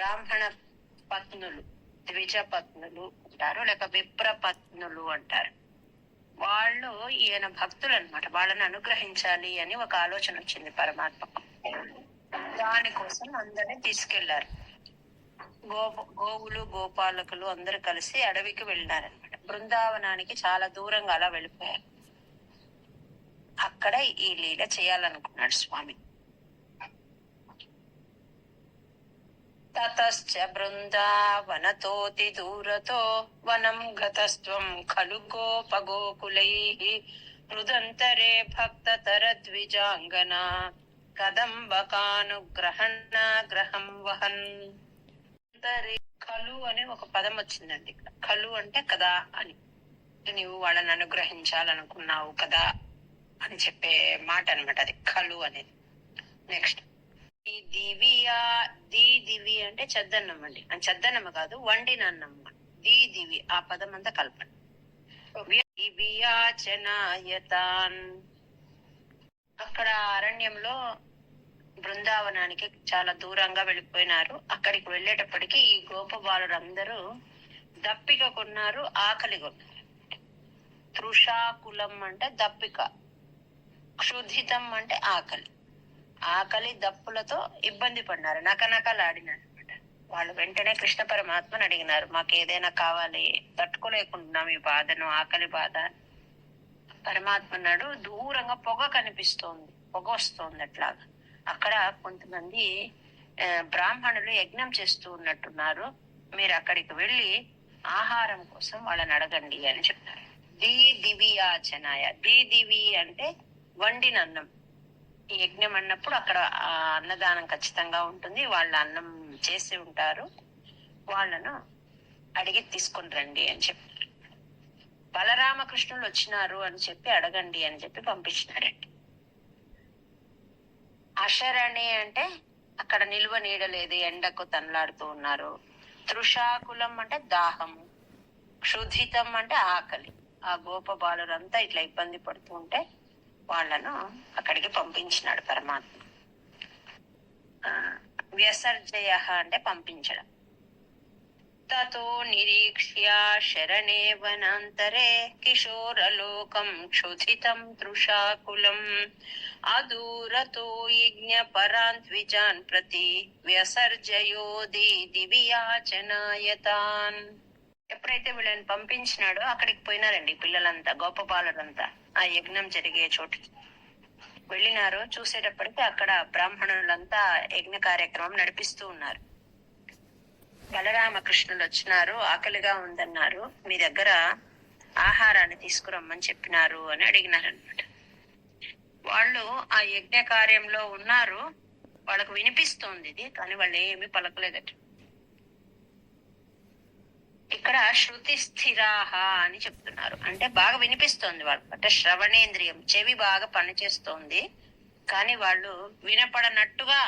బ్రాహ్మణ పత్నులు ద్విజ పత్నులు అంటారు లేక విప్ర పత్నులు అంటారు. వాళ్ళు ఈయన భక్తులు అనమాట వాళ్ళని అనుగ్రహించాలి అని ఒక ఆలోచన వచ్చింది పరమాత్మ. దానికోసం అందరిని తీసుకెళ్ళారు. గో గోవులు గోపాలకులు అందరూ కలిసి అడవికి వెళ్ళినారనమాట బృందావనానికి చాలా దూరంగా అలా వెళ్ళిపోయారు. అక్కడ ఈ లీల చేయాలనుకున్నాడు స్వామి. తతశ్చ బృందావనతోతి దూరతో వనం గతస్త్వం ఖలు గోపగోకులై. మృదంతరే భక్తతర ద్విజాంగన కదంబకానుగ్రహణ గ్రహం వహన్. కలు అనే ఒక పదం వచ్చిందండి ఇక్కడ. కలు అంటే కదా అని. నీవు వాళ్ళని అనుగ్రహించాలనుకున్నావు కదా అని చెప్పే మాట అన్నమాట అది. కలు అనేది. నెక్స్ట్. దివియా ది దివి అంటే చెద్దన్నం అండి. చెద్దన్నమ్మ కాదు వండినన్నమ్మ ది దివి ఆ పదం అంతా కలపండి. దివియాచనాయతాన్. అక్కడ అరణ్యంలో బృందావనానికి చాలా దూరంగా వెళ్ళిపోయినారు. అక్కడికి వెళ్ళేటప్పటికి ఈ గోపబాలురందరూ దప్పిక కొన్నారు ఆకలి కొన్నారు. తృషాకులం అంటే దప్పిక క్షుధితం అంటే ఆకలి. ఆకలి దప్పులతో ఇబ్బంది పడినారు నకనకలాడినారు అనమాట వాళ్ళు వెంటనే కృష్ణ పరమాత్మని అడిగినారు మాకు ఏదైనా కావాలి తట్టుకోలేకుంటున్నాం ఈ బాధను ఆకలి బాధ పరమాత్మ అన్నాడు దూరంగా పొగ కనిపిస్తోంది పొగ వస్తోంది అట్లాగా. అక్కడ కొంతమంది బ్రాహ్మణులు యజ్ఞం చేస్తూ ఉన్నట్టున్నారు. మీరు అక్కడికి వెళ్ళి ఆహారం కోసం వాళ్ళని అడగండి అని చెప్పారు. దీ దివియాచనాయ. దీ దివి అంటే వండిన అన్నం. యజ్ఞం అన్నప్పుడు అక్కడ అన్నదానం ఖచ్చితంగా ఉంటుంది. వాళ్ళ అన్నం చేసి ఉంటారు. వాళ్ళను అడిగి తీసుకొని రండి అని చెప్పి. బలరామకృష్ణులు వచ్చినారు అని చెప్పి అడగండి అని చెప్పి పంపించినారండి. అషరణి అంటే అక్కడ నిల్వ నీడలేదు ఎండకు తనలాడుతూ ఉన్నారు. తృషాకులం అంటే దాహము క్షుధితం అంటే ఆకలి. ఆ గోప బాలురంతా ఇట్లా ఇబ్బంది పడుతూ ఉంటే వాళ్ళను అక్కడికి పంపించినాడు పరమాత్మ. వ్యసర్జయ అంటే పంపించడం. తతో నిరీక్ష్య శరణే వనాంతరే కిశోరలోకం క్షుధితం తృషాకులం. అదూరతో యజ్ఞ పరాంత్విజాన్ ప్రతి వ్యసర్జయోది దివ్యాచనాయతాన్. ఎప్పుడైతే వీళ్ళని పంపించినాడో అక్కడికి పోయినారండి పిల్లలంతా గోపబాలురంతా ఆ యజ్ఞం జరిగే చోటుకి వెళ్ళినారు చూసేటప్పటికి అక్కడ బ్రాహ్మణులంతా యజ్ఞ కార్యక్రమం నడిపిస్తూ ఉన్నారు. బలరామకృష్ణులు వచ్చినారు ఆకలిగా ఉందన్నారు మీ దగ్గర ఆహారాన్ని తీసుకురమ్మని చెప్పినారు అని అడిగినారనమాట వాళ్ళు ఆ యజ్ఞ కార్యంలో ఉన్నారు వాళ్ళకు వినిపిస్తోంది ఇది కానీ వాళ్ళు ఏమీ పలకలేదట. ఇక్కడ శృతి స్థిరాహ అని చెప్తున్నారు. అంటే బాగా వినిపిస్తోంది వాళ్ళు అంటే శ్రవణేంద్రియం చెవి బాగా పనిచేస్తోంది. కానీ వాళ్ళు వినపడనట్టుగా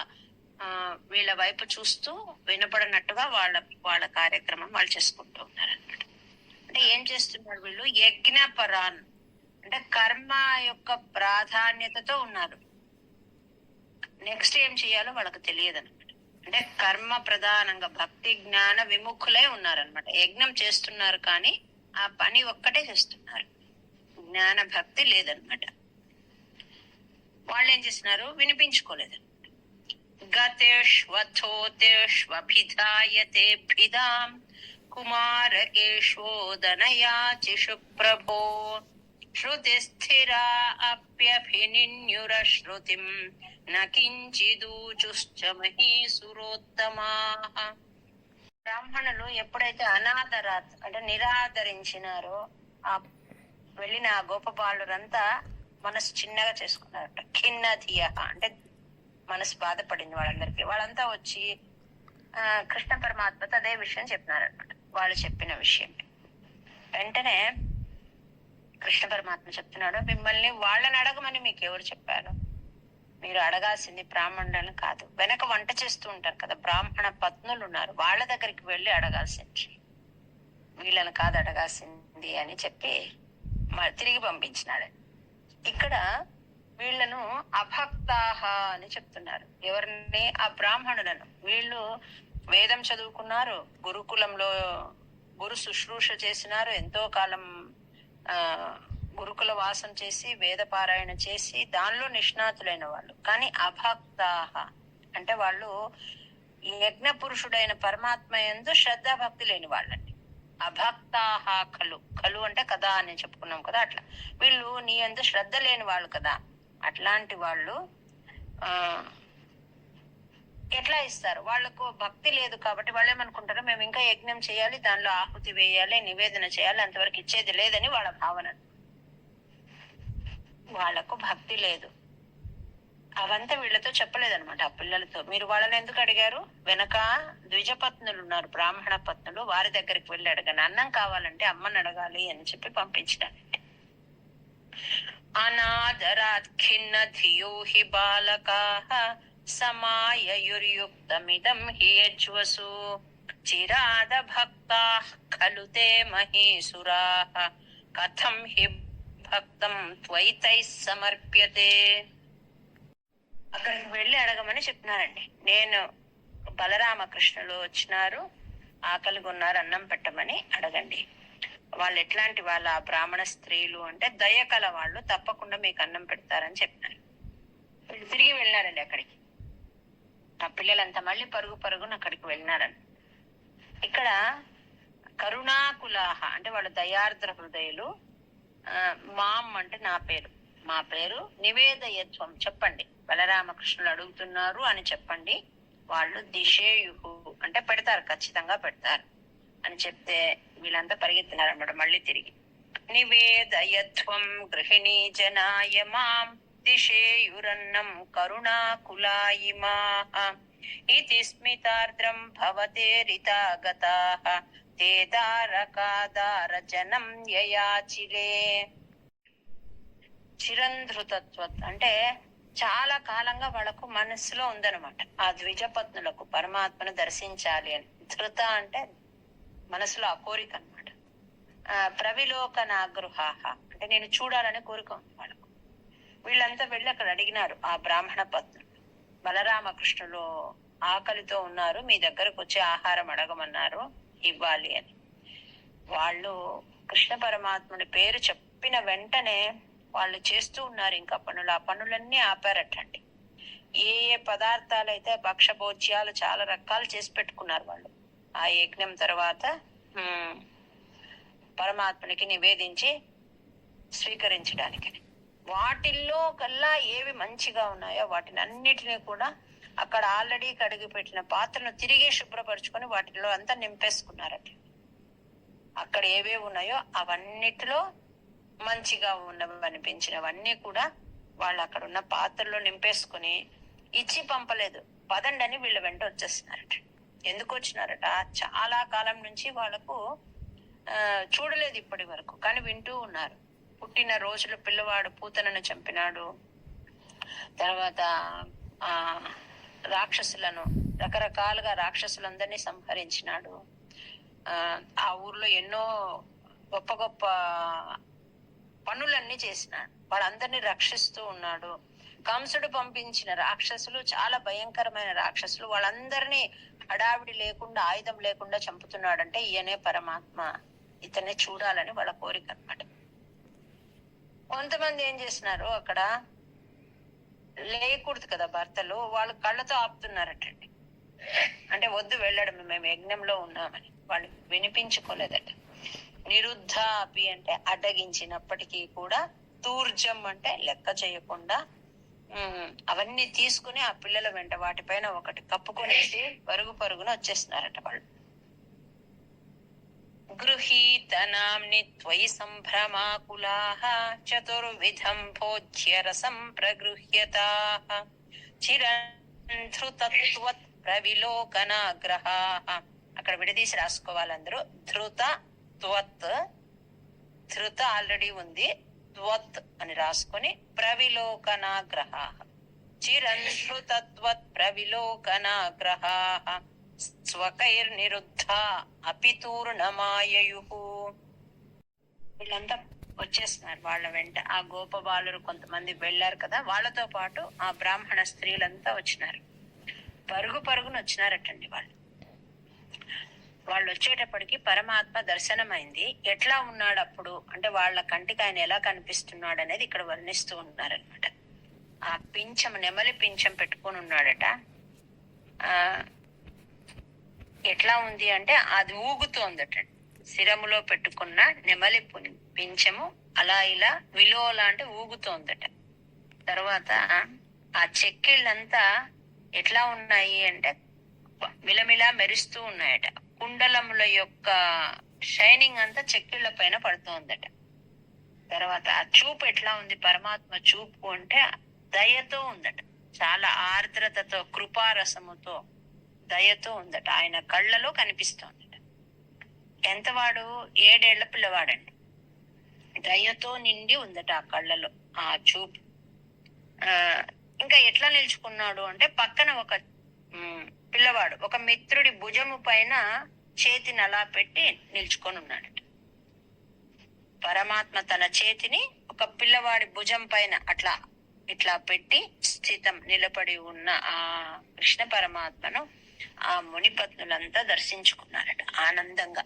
ఆ వీళ్ళ వైపు చూస్తూ వినపడనట్టుగా వాళ్ళ వాళ్ళ కార్యక్రమం వాళ్ళు చేసుకుంటూ ఉన్నారు అనమాట అంటే ఏం చేస్తున్నారు వీళ్ళు? యజ్ఞపరాన్ అంటే కర్మ యొక్క ప్రాధాన్యతతో ఉన్నారు. నెక్స్ట్ ఏం చేయాలో వాళ్ళకి తెలియదు అనమాట అంటే కర్మ ప్రధానంగా భక్తి జ్ఞాన విముఖులే ఉన్నారనమాట యజ్ఞం చేస్తున్నారు కానీ ఆ పని ఒక్కటే చేస్తున్నారు. జ్ఞాన భక్తి లేదనమాట వాళ్ళు ఏం చేస్తున్నారు? వినిపించుకోలేదు గతేష్వథోతేష్వభిధాయతే భిదాం కుమారకేశోదనయాచిషు ప్రభో శృతి స్థిరా అప్యభినిన్యురశ్రుతిం బ్రాహ్మణులు ఎప్పుడైతే అనాదరాత్ అంటే నిరాదరించినారో ఆ వెళ్ళిన ఆ గోపబాలురంతా మనసు చిన్నగా చేసుకున్నారట. ఖిన్నధియ. అంటే మనసు బాధపడింది వాళ్ళందరికీ. వాళ్ళంతా వచ్చి ఆ కృష్ణ పరమాత్మతో అదే విషయం చెప్పినారనమాట వాళ్ళు చెప్పిన విషయం వెంటనే కృష్ణ పరమాత్మ చెప్తున్నాడు మిమ్మల్ని వాళ్ళని అడగమని మీకు ఎవరు చెప్పారు? మీరు అడగాల్సింది బ్రాహ్మణులను కాదు. వెనక వంట చేస్తూ ఉంటారు కదా బ్రాహ్మణ పత్నులు ఉన్నారు. వాళ్ళ దగ్గరికి వెళ్ళి అడగాల్సింది. వీళ్ళని కాదు అడగాల్సింది అని చెప్పి తిరిగి పంపించినాడు. ఇక్కడ వీళ్ళను అభక్తాహ అని చెప్తున్నారు. ఎవరిని? ఆ బ్రాహ్మణులను. వీళ్ళు వేదం చదువుకున్నారు గురుకులంలో గురు శుశ్రూష చేసినారు ఎంతో కాలం ఆ గురుకుల వాసం చేసి వేద పారాయణ చేసి దానిలో నిష్ణాతులైన వాళ్ళు. కానీ అభక్తాహ. అంటే వాళ్ళు యజ్ఞ పురుషుడైన పరమాత్మ ఎందు శ్రద్ధాభక్తి లేని వాళ్ళండి. అభక్తాహ కలు. కలు అంటే కదా అని చెప్పుకున్నాం కదా అట్లా. వీళ్ళు నీ ఎందు శ్రద్ధ లేని వాళ్ళు కదా. అట్లాంటి వాళ్ళు ఆ ఎట్లా ఇస్తారు? వాళ్ళకు భక్తి లేదు కాబట్టి వాళ్ళు ఏమనుకుంటారు? మేము ఇంకా యజ్ఞం చేయాలి దానిలో ఆహుతి వేయాలి నివేదన చేయాలి అంతవరకు ఇచ్చేది లేదని వాళ్ళ భావన. వాళ్ళకు భక్తి లేదు. అవంతా వీళ్ళతో చెప్పలేదనమాట ఆ పిల్లలతో. మీరు వాళ్ళని ఎందుకు అడిగారు? వెనక ద్విజపత్నులు ఉన్నారు బ్రాహ్మణ పత్నులు. వారి దగ్గరికి వెళ్ళి అడగను అన్నం కావాలంటే అమ్మని అడగాలి అని చెప్పి పంపించడానికి అనాదరాత్ ఖిన్న ధియో హి బాలకాః సమాయయుర్యుక్తమిదం హి యజ్వసు. చిరాద భక్తా ఖలు తే కథం హి భక్తం త్వయితైః సమర్ప్యతే. అక్కడికి వెళ్ళి అడగమని చెప్పినారండి నేను బలరామకృష్ణులు వచ్చినారు ఆకలిగా ఉన్నారు అన్నం పెట్టమని అడగండి. వాళ్ళు ఎట్లాంటి వాళ్ళ బ్రాహ్మణ స్త్రీలు అంటే దయ కల వాళ్ళు తప్పకుండా మీకు అన్నం పెడతారని చెప్పినారు. తిరిగి వెళ్ళినారండి అక్కడికి. ఆ పిల్లలంతా మళ్ళీ పరుగు పరుగున అక్కడికి వెళ్ళినారని ఇక్కడ కరుణాకులాహ అంటే వాళ్ళు దయార్ద్ర హృదయులు మా మామ్ అంటే నా పేరు. మా పేరు నివేదయత్వం చెప్పండి. బలరామకృష్ణులు అడుగుతున్నారు అని చెప్పండి. వాళ్ళు దిశేయుహు అంటే పెడతారు ఖచ్చితంగా పెడతారు అని చెప్తే వీళ్ళంతా పరిగెత్తినారు అన్నమాట మళ్ళీ తిరిగి. నివేదయత్వం గృహిణీ జనాయ మాం దిశేయురన్నం కరుణాకులాయిమా ఇది స్మితార్ద్రం భవతే రితాగతాః. ते దారకాదారజనం యయాచిరే చిరంధృతత్వత్ అంటే చాలా కాలంగా వాళ్ళకు మనసులో ఉందన్నమాట. ఆ ద్విజపత్నులకు పరమాత్మను దర్శించాలి అని. ధృత అంటే మనసులో ఆ కోరిక అనమాట ప్రవిలోకనాగృహాహ. అంటే నేను చూడాలనే కోరిక ఉంది వాళ్ళకు. వీళ్ళంతా వెళ్ళి అక్కడ అడిగినారు ఆ బ్రాహ్మణ పత్నులు. బలరామకృష్ణులు ఆకలితో ఉన్నారు మీ దగ్గరకు వచ్చి ఆహారం అడగమన్నారు. ఇవ్వాలి అని. వాళ్ళు కృష్ణ పరమాత్ముని పేరు చెప్పిన వెంటనే వాళ్ళు చేస్తూ ఉన్నారు ఇంకా పనులు. ఆ పనులన్నీ ఆపారటండి. ఏ ఏ పదార్థాలు అయితే భక్షభోజ్యాలు చాలా రకాలు చేసి పెట్టుకున్నారు వాళ్ళు. ఆ యజ్ఞం తర్వాత పరమాత్మునికి నివేదించి స్వీకరించడానికి వాటిల్లో కల్లా ఏవి మంచిగా ఉన్నాయో వాటిని అన్నిటినీ కూడా అక్కడ ఆల్రెడీ కడిగి పెట్టిన పాత్రను తిరిగి శుభ్రపరచుకొని వాటిలో అంతా నింపేసుకున్నారట. అక్కడ ఏవేవి ఉన్నాయో అవన్నిటిలో మంచిగా ఉన్నవి అనిపించినవన్నీ కూడా వాళ్ళు అక్కడ ఉన్న పాత్రలో నింపేసుకుని ఇచ్చి పంపలేదు. పదండి అని వీళ్ళ వెంట వచ్చేస్తున్నారట ఎందుకు వచ్చినారట? చాలా కాలం నుంచి వాళ్ళకు చూడలేదు ఇప్పటి వరకు కానీ వింటూ ఉన్నారు. పుట్టిన రోజులు పిల్లవాడు పూతనను చంపినాడు. తర్వాత ఆ రాక్షసులను రకరకాలుగా రాక్షసులందరినీ సంహరించినాడు. ఆ ఊర్లో ఎన్నో గొప్ప గొప్ప పనులన్నీ చేసినాడు. వాళ్ళందరినీ రక్షిస్తూ ఉన్నాడు. కంసుడు పంపించిన రాక్షసులు చాలా భయంకరమైన రాక్షసులు. వాళ్ళందరినీ హడావిడి లేకుండా ఆయుధం లేకుండా చంపుతున్నాడంటే ఈయనే పరమాత్మ. ఇతనే చూడాలని వాళ్ళ కోరిక అన్నమాట. కొంతమంది ఏం చేసినారు అక్కడ? లేకూడదు కదా భర్తలు వాళ్ళు కళ్ళతో ఆపుతున్నారటండి. అంటే వద్దు వెళ్ళడం మేము యజ్ఞంలో ఉన్నామని. వాళ్ళు వినిపించుకోలేదట. నిరుద్ధ అపి అంటే అడ్డగించినప్పటికీ కూడా తూర్జం అంటే లెక్క చేయకుండా అవన్నీ తీసుకుని ఆ పిల్లల వెంట వాటిపైన ఒకటి కప్పుకొనేసి పరుగు పరుగున వచ్చేస్తున్నారట వాళ్ళు. గృహీతనాంని త్వయి సంభ్రమాకులాః చతుర్విధం భోజ్యరసం ప్రగృహ్యతాః. చిరంధృతత్వత్ ప్రవిలోకనాగ్రహాః. అక్కడ విడదీసి రాసుకోవాలి అందరూ. ధృత త్వత్ ధృత ఆల్రెడీ ఉంది. త్వత్ అని రాసుకొని ప్రవిలోకనాగ్రహాః. చిరంధృతత్వత్ ప్రవిలోకనాగ్రహాః. స్వకైర్నిరుద్ధ అపితూర్ణమాయయు వీళ్ళంతా వచ్చేస్తున్నారు వాళ్ళ వెంట. ఆ గోపబాలురు కొంతమంది వెళ్ళారు కదా వాళ్ళతో పాటు ఆ బ్రాహ్మణ స్త్రీలంతా వచ్చినారు. పరుగు పరుగున వచ్చినారటండి వాళ్ళు. వాళ్ళు వచ్చేటప్పటికి పరమాత్మ దర్శనమైంది. ఎట్లా ఉన్నాడు అప్పుడు అంటే వాళ్ళ కంటికి ఆయన ఎలా కనిపిస్తున్నాడు అనేది ఇక్కడ వర్ణిస్తూ ఉన్నారనమాట ఆ పింఛం నెమలి పింఛం పెట్టుకొని ఉన్నాడట. ఆ ఎట్లా ఉంది అంటే అది ఊగుతోందట. శిరములో పెట్టుకున్న నెమలి పింఛము అలా ఇలా విలోలా అంటే ఊగుతోందట. తర్వాత ఆ చెక్కిళ్ళంతా ఎట్లా ఉన్నాయి అంటే మిలమిలా మెరుస్తూ ఉన్నాయట. కుండలముల యొక్క షైనింగ్ అంతా చెక్కిళ్ళ పైన పడుతోందట. తర్వాత ఆ చూపు ఎట్లా ఉంది? పరమాత్మ చూపు అంటే దయతో ఉందట. చాలా ఆర్ద్రతతో కృపారసముతో దయతో ఉందట. ఆయన కళ్ళలో కనిపిస్తోందట. ఎంతవాడు? ఏడేళ్ళ పిల్లవాడండి. దయతో నిండి ఉందట ఆ కళ్ళలో ఆ చూపు. ఆ ఇంకా ఎట్లా నిల్చుకున్నాడు అంటే పక్కన ఒక పిల్లవాడు ఒక మిత్రుడి భుజము పైన చేతిని అలా పెట్టి నిల్చుకొని ఉన్నాడట. పరమాత్మ తన చేతిని ఒక పిల్లవాడి భుజం పైన అట్లా ఇట్లా పెట్టి స్థితం నిలబడి ఉన్న ఆ కృష్ణ పరమాత్మను ఆ మునిపత్నులంతా దర్శించుకున్నారట ఆనందంగా.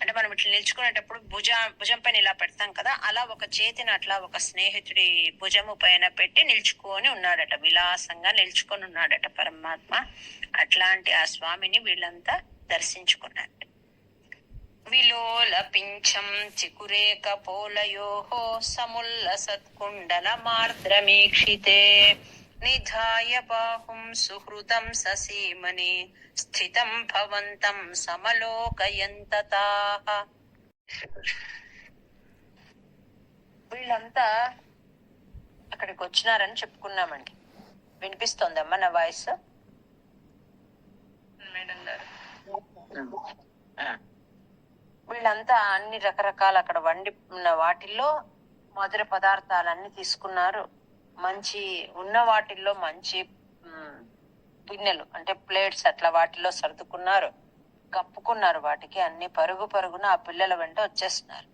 అంటే మనం ఇట్లా నిల్చుకునేటప్పుడు భుజ భుజం పైన ఇలా పెడతాం కదా అలా ఒక చేతిని అట్లా ఒక స్నేహితుడి భుజము పైన పెట్టి నిల్చుకొని ఉన్నాడట విలాసంగా నిల్చుకొని ఉన్నాడట పరమాత్మ. అట్లాంటి ఆ స్వామిని వీళ్ళంతా దర్శించుకున్నారట. విలోల పింఛం చికురేక పోలయోహో సముల్ల సత్కుండల మార్ద్రమీక్షితే. నిధాయ బాహుం సుహృదం ససీమని స్థితం భవంతం సమలోకయంతతాః వీళ్ళంతా అక్కడికి వచ్చినారని చెప్పుకున్నామండి. వినిపిస్తోందమ్మా నా వాయిస్? మేడం గారు. వీళ్ళంతా అన్ని రకరకాల అక్కడ వండి ఉన్న వాటిల్లో మధుర పదార్థాలన్నీ తీసుకున్నారు. మంచి ఉన్న వాటిల్లో మంచి పిన్నెలు గిన్నెలు అంటే ప్లేట్స్ అట్లా వాటిలో సర్దుకున్నారు కప్పుకున్నారు వాటికి అన్ని పరుగు పరుగున ఆ పిల్లల వెంట వచ్చేస్తున్నారు.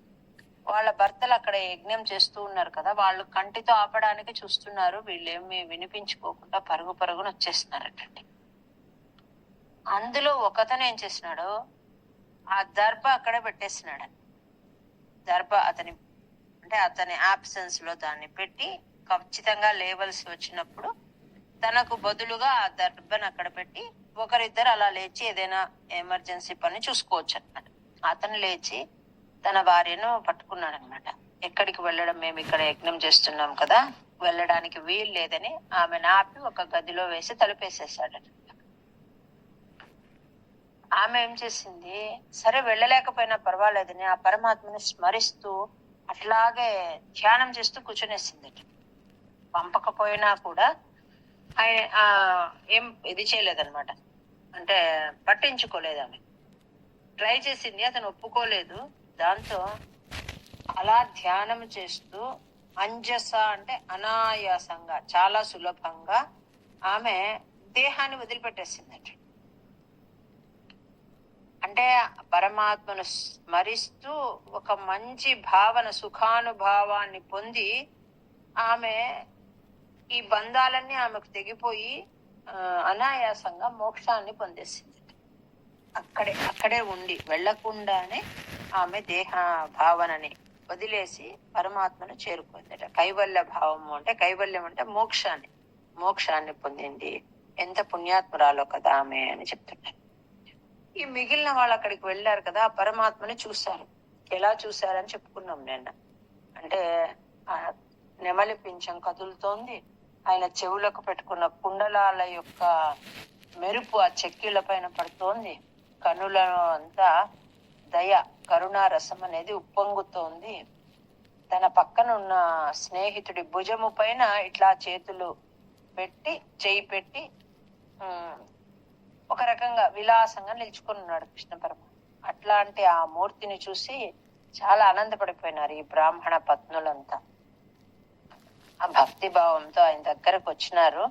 వాళ్ళ భర్తలు అక్కడ యజ్ఞం చేస్తూ ఉన్నారు కదా వాళ్ళు కంటితో ఆపడానికి చూస్తున్నారు వీళ్ళేమి వినిపించుకోకుండా పరుగు పరుగున వచ్చేస్తున్నారటండి. అందులో ఒకతను ఏం చేసినాడు ఆ దర్భ అక్కడ పెట్టేసినాడు దర్భ అతని అంటే అతని ఆబ్సెన్స్లో దాన్ని పెట్టి ఖచ్చితంగా లేవలసి వచ్చినప్పుడు తనకు బదులుగా ఆ దర్బన్ అక్కడ పెట్టి ఒకరిద్దరు అలా లేచి ఏదైనా ఎమర్జెన్సీ పని చూసుకోవచ్చు అన్నమాట. అతను లేచి తన భార్యను పట్టుకున్నాడు అనమాట ఎక్కడికి వెళ్ళడం మేము ఇక్కడ యజ్ఞం చేస్తున్నాం కదా వెళ్ళడానికి వీలు లేదని ఆమె ఆపి ఒక గదిలో వేసి తలుపేసేసాడు ఆమె ఏం చేసింది సరే వెళ్ళలేకపోయినా పర్వాలేదని ఆ పరమాత్మని స్మరిస్తూ అట్లాగే ధ్యానం చేస్తూ కూర్చునేసింది పంపకపోయినా కూడా ఆయన ఏం ఇది చేయలేదన్నమాట. అంటే పట్టించుకోలేదు ఆమె. ట్రై చేసింది అతను ఒప్పుకోలేదు. దాంతో అలా ధ్యానం చేస్తూ అంజస అంటే అనాయాసంగా చాలా సులభంగా ఆమె దేహాన్ని వదిలిపెట్టేసిందట అంటే పరమాత్మను స్మరిస్తూ ఒక మంచి భావన సుఖానుభావాన్ని పొంది ఆమె ఈ బంధాలన్నీ ఆమెకు తెగిపోయి అనాయాసంగా మోక్షాన్ని పొందేసింది. అక్కడే అక్కడే ఉండి వెళ్ళకుండానే ఆమె దేహ భావనని వదిలేసి పరమాత్మను చేరుకుందట. కైవల్య భావము అంటే కైవల్యం అంటే మోక్షాన్ని మోక్షాన్ని పొందింది. ఎంత పుణ్యాత్మరాలో కదా ఆమె అని చెప్తున్నారు ఈ మిగిలిన వాళ్ళు అక్కడికి వెళ్ళారు కదా ఆ పరమాత్మని చూశారు. ఎలా చూశారని చెప్పుకున్నాం నిన్న. అంటే ఆ నెమలి పింఛం కదులుతోంది. ఆయన చెవులకు పెట్టుకున్న కుండలాల యొక్క మెరుపు ఆ చెక్కిళ్ళ పైన పడుతోంది. కనులను అంతా దయ కరుణారసం అనేది ఉప్పొంగుతోంది. తన పక్కనున్న స్నేహితుడి భుజము పైన ఇట్లా చేతులు పెట్టి చేయి పెట్టి ఒక రకంగా విలాసంగా నిలుచుకుని ఉన్నాడు కృష్ణ పరమ. అట్లాంటి ఆ మూర్తిని చూసి చాలా ఆనందపడిపోయినారు ఈ బ్రాహ్మణ పత్నులంతా. ఆ భక్తి భావంతో ఆయన దగ్గరకు వచ్చినారు.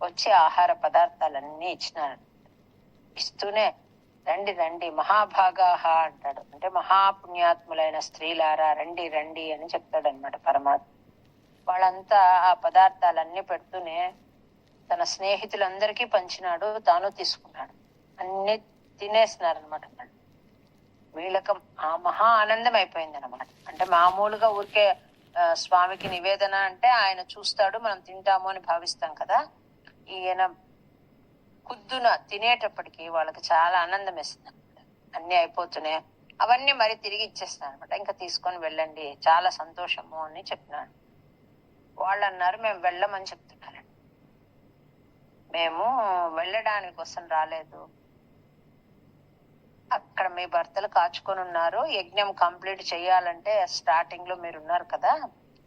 వచ్చి ఆహార పదార్థాలన్నీ ఇచ్చినారు. ఇస్తూనే రండి రండి మహాభాగాహ అంటాడు. అంటే మహాపుణ్యాత్ములైన స్త్రీలారా రండి రండి అని చెప్తాడు అనమాట పరమాత్మ. వాళ్ళంతా ఆ పదార్థాలన్నీ పెడుతూనే తన స్నేహితులందరికీ పంచినాడు తాను తీసుకున్నాడు. అన్ని తినేస్తున్నారు అనమాట వీళ్ళకి ఆ మహా ఆనందం అయిపోయింది అనమాట అంటే మామూలుగా ఊరికే స్వామికి నివేదన అంటే ఆయన చూస్తాడు మనం తింటాము అని భావిస్తాం కదా. ఈయన కుద్దున తినేటప్పటికి వాళ్ళకి చాలా ఆనందం వేస్తుంది అనమాట అన్ని అయిపోతున్నాయి అవన్నీ మరి తిరిగి ఇచ్చేస్తాను అనమాట ఇంకా తీసుకొని వెళ్ళండి చాలా సంతోషము అని చెప్పినాను. వాళ్ళు అన్నారు మేము వెళ్ళమని చెప్తున్నారండి మేము వెళ్ళడానికి కోసం రాలేదు. అక్కడ మీ భర్తలు కాచుకొని ఉన్నారు. యజ్ఞం కంప్లీట్ చేయాలంటే స్టార్టింగ్లో మీరు ఉన్నారు కదా.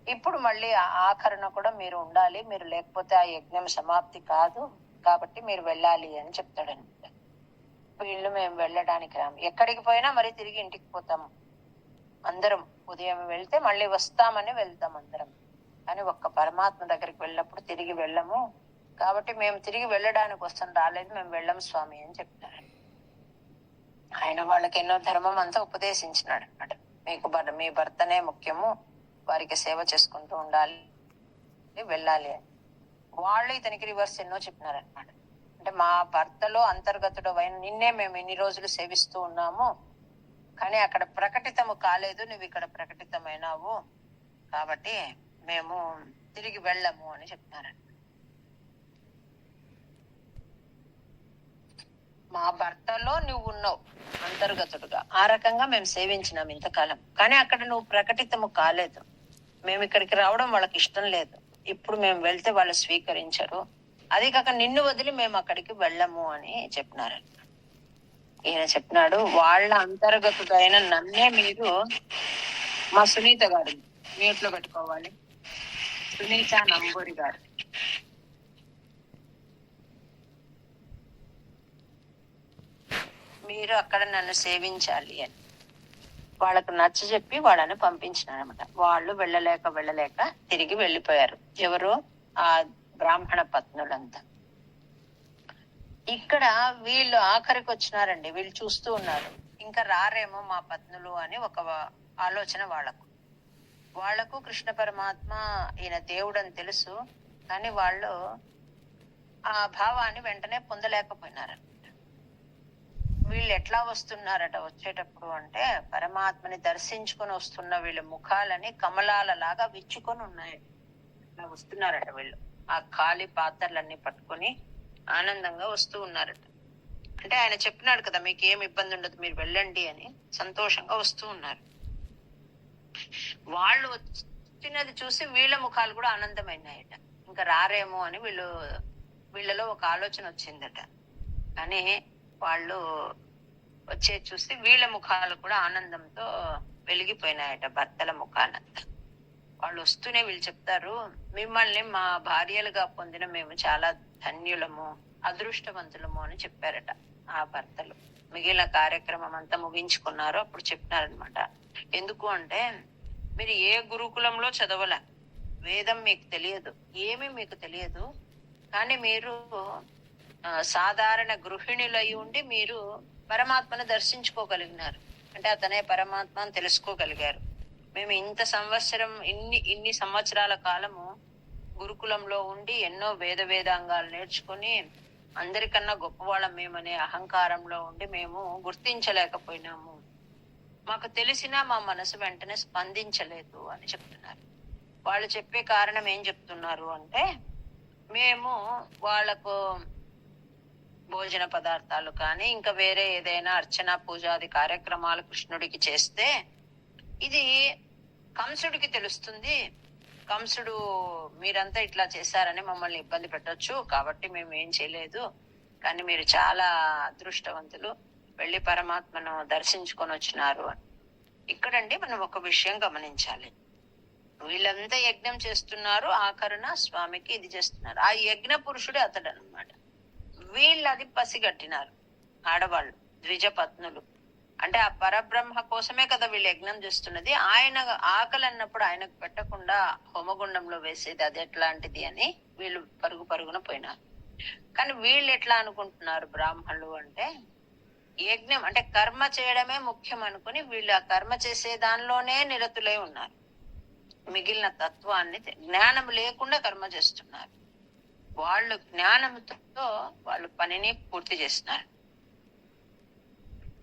ఇప్పుడు మళ్ళీ ఆఖరణ కూడా మీరు ఉండాలి. మీరు లేకపోతే ఆ యజ్ఞం సమాప్తి కాదు. కాబట్టి మీరు వెళ్ళాలి అని చెప్తాడనమాట వీళ్ళు మేము వెళ్ళడానికి రాము. ఎక్కడికి పోయినా మరి తిరిగి ఇంటికి పోతాము. అందరం ఉదయం వెళ్తే మళ్ళీ వస్తామని వెళ్తాం అందరం. కానీ ఒక్క పరమాత్మ దగ్గరికి వెళ్ళినప్పుడు తిరిగి వెళ్ళము. కాబట్టి మేము తిరిగి వెళ్ళడానికి వస్తాం. రాలేదు. మేము వెళ్ళం స్వామి అని చెప్తారు ఆయన వాళ్ళకి ఎన్నో ధర్మం అంతా ఉపదేశించినాడు అనమాట మీకు మీ భర్తనే ముఖ్యము వారికి సేవ చేసుకుంటూ ఉండాలి వెళ్ళాలి అని. వాళ్ళు ఇతనికి రివర్స్ ఎన్నో చెప్పినారనమాట అంటే మా భర్తలో అంతర్గతుడు అయిన నిన్నే మేము ఇన్ని రోజులు సేవిస్తూ ఉన్నాము కానీ అక్కడ ప్రకటితము కాలేదు నువ్వు ఇక్కడ ప్రకటితమైనావు కాబట్టి మేము తిరిగి వెళ్ళము అని చెప్తున్నారన్నమాట మా భర్తలో నువ్వు ఉన్నావు అంతర్గతుడుగా. ఆ రకంగా మేము సేవించినాం ఇంతకాలం. కానీ అక్కడ నువ్వు ప్రకటితము కాలేదు. మేము ఇక్కడికి రావడం వాళ్ళకి ఇష్టం లేదు. ఇప్పుడు మేము వెళ్తే వాళ్ళు స్వీకరించరు. అదే కాక నిన్ను వదిలి మేము అక్కడికి వెళ్ళము అని చెప్పినారు. ఈయన చెప్పినాడు వాళ్ళ అంతర్గతుడైన నన్నే మీరు మా సునీత గారు మ్యూట్లో పెట్టుకోవాలి. సునీత నంబూరి గారు. మీరు అక్కడ నన్ను సేవించాలి అని. వాళ్ళకు నచ్చ చెప్పి వాళ్ళని పంపించినారనమాట వాళ్ళు వెళ్ళలేక వెళ్ళలేక తిరిగి వెళ్ళిపోయారు. ఎవరు? ఆ బ్రాహ్మణ పత్నులంతా. ఇక్కడ వీళ్ళు ఆఖరికి వచ్చినారండి. వీళ్ళు చూస్తూ ఉన్నారు. ఇంకా రారేమో మా పత్నులు అని ఒక ఆలోచన వాళ్ళకు. వాళ్ళకు కృష్ణ పరమాత్మ ఈయన దేవుడు అని తెలుసు. కానీ వాళ్ళు ఆ భావాన్ని వెంటనే పొందలేకపోయినారు వీళ్ళు ఎట్లా వస్తున్నారట వచ్చేటప్పుడు అంటే పరమాత్మని దర్శించుకొని వస్తున్న వీళ్ళ ముఖాలని కమలాల లాగా విచ్చుకొని ఉన్నాయి. అట్లా వస్తున్నారట వీళ్ళు. ఆ ఖాళీ పాత్రలన్నీ పట్టుకొని ఆనందంగా వస్తూ ఉన్నారట. అంటే ఆయన చెప్పినాడు కదా మీకు ఏం ఇబ్బంది ఉండదు మీరు వెళ్ళండి అని సంతోషంగా వస్తూ ఉన్నారు. వాళ్ళు వచ్చినది చూసి వీళ్ళ ముఖాలు కూడా ఆనందమైనాయట. ఇంకా రారేమో అని వీళ్ళు వీళ్ళలో ఒక ఆలోచన వచ్చిందట. కానీ వాళ్ళు వచ్చే చూసి వీళ్ళ ముఖాలు కూడా ఆనందంతో వెలిగిపోయినాయట భర్తల ముఖాన. వాళ్ళు వస్తూనే వీళ్ళు చెప్తారు మిమ్మల్ని మా భార్యలుగా పొందిన మేము చాలా ధన్యులము అదృష్టవంతులము అని చెప్పారట ఆ భర్తలు. మిగిలిన కార్యక్రమం అంతా ముగించుకున్నారు అప్పుడు చెప్పినారనమాట ఎందుకు అంటే మీరు ఏ గురుకులంలో చదవలే? వేదం మీకు తెలియదు ఏమీ మీకు తెలియదు. కానీ మీరు సాధారణ గృహిణులై ఉండి మీరు పరమాత్మను దర్శించుకోగలిగినారు. అంటే అతనే పరమాత్మ అని తెలుసుకోగలిగారు. మేము ఇంత సంవత్సరం ఇన్ని ఇన్ని సంవత్సరాల కాలము గురుకులంలో ఉండి ఎన్నో వేద వేదాంగాలు నేర్చుకుని అందరికన్నా గొప్పవాళ్ళం మేమనే అహంకారంలో ఉండి మేము గుర్తించలేకపోయినాము. మాకు తెలిసినా మా మనసు వెంటనే స్పందించలేదు అని చెప్తున్నారు. వాళ్ళు చెప్పే కారణం ఏం చెప్తున్నారు అంటే మేము వాళ్ళకు భోజన పదార్థాలు కానీ ఇంకా వేరే ఏదైనా అర్చన పూజాది కార్యక్రమాలు కృష్ణుడికి చేస్తే ఇది కంసుడికి తెలుస్తుంది. కంసుడు మీరంతా ఇట్లా చేశారని మమ్మల్ని ఇబ్బంది పెట్టొచ్చు. కాబట్టి మేము ఏం చేయలేదు. కానీ మీరు చాలా అదృష్టవంతులు. వెళ్ళి పరమాత్మను దర్శించుకొని వచ్చినారు అని. ఇక్కడండి మనం ఒక విషయం గమనించాలి. వీళ్ళంతా యజ్ఞం చేస్తున్నారు. ఆఖరున స్వామికి ఇది చేస్తున్నారు. ఆ యజ్ఞ పురుషుడే అతడు అనమాట వీళ్ళు అది పసిగట్టినారు ఆడవాళ్ళు ద్విజపత్నులు. అంటే ఆ పరబ్రహ్మ కోసమే కదా వీళ్ళు యజ్ఞం చేస్తున్నది. ఆయన ఆకలి అన్నప్పుడు ఆయనకు పెట్టకుండా హోమగుండంలో వేసేది అది ఎట్లాంటిది అని వీళ్ళు పరుగు పరుగున పోయినారు. కానీ వీళ్ళు ఎట్లా అనుకుంటున్నారు బ్రాహ్మణులు అంటే యజ్ఞం అంటే కర్మ చేయడమే ముఖ్యం అనుకుని వీళ్ళు ఆ కర్మ చేసే దానిలోనే నిరతులై ఉన్నారు. మిగిలిన తత్వాన్ని జ్ఞానం లేకుండా కర్మ చేస్తున్నారు. వాళ్ళు జ్ఞానంతో వాళ్ళు పనిని పూర్తి చేస్తున్నారు.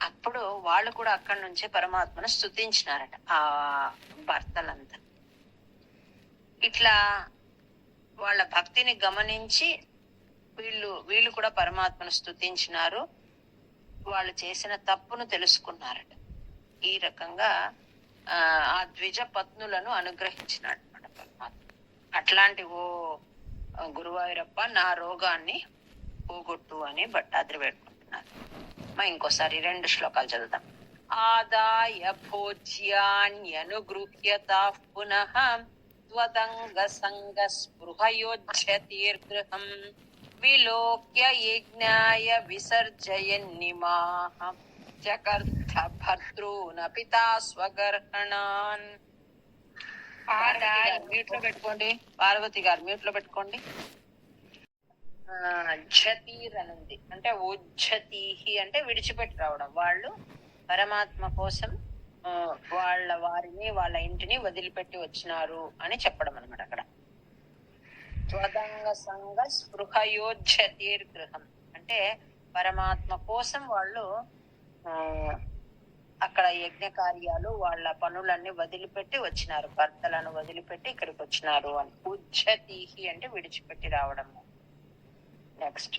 అప్పుడు వాళ్ళు కూడా అక్కడి నుంచే పరమాత్మను స్థుతించినారట ఆ భర్తలంతా. ఇట్లా వాళ్ళ భక్తిని గమనించి వీళ్ళు వీళ్ళు కూడా పరమాత్మను స్థుతించినారు వాళ్ళు చేసిన తప్పును తెలుసుకున్నారట. ఈ రకంగా ఆ ద్విజ పత్నులను అనుగ్రహించినాడు పరమాత్మ. అట్లాంటి ఓ గురువాయూరప్ప నా రోగాన్ని పోగొట్టు అని భట్టాద్రి పెట్టుకుంటున్నారు మా ఇంకోసారి రెండు శ్లోకాలు చదువుతాం ఆదాయ భోజ్యాన్యనుగృహ్యత పునః త్వదంగ సంగ స్పృహయోజ్యతీర్గృహం విలోక్య యజ్ఞాయ విసర్జయన్నిమాహ చకర్థ భర్తॄన పితా స్వగర్హణాన్ మ్యూట్లో పెట్టుకోండి. పార్వతి గారు మ్యూట్లో పెట్టుకోండి. జతీర్ అని ఉంది అంటే ఉజ్జతీహి అంటే విడిచిపెట్టి రావడం. వాళ్ళు పరమాత్మ కోసం వాళ్ళ వారిని వాళ్ళ ఇంటిని వదిలిపెట్టి వచ్చినారు అని చెప్పడం అనమాట అక్కడ. స్వదంగ సంగ స్పృహయోజ్జతీర్ గృహం అంటే పరమాత్మ కోసం వాళ్ళు ఆ, అక్కడ యజ్ఞ కార్యాలు వాళ్ళ పనులన్నీ వదిలిపెట్టి వచ్చినారు. భర్తలను వదిలిపెట్టి ఇక్కడికి వచ్చినారు అని. ఉజ్జతీహి అంటే విడిచిపెట్టి రావడము. నెక్స్ట్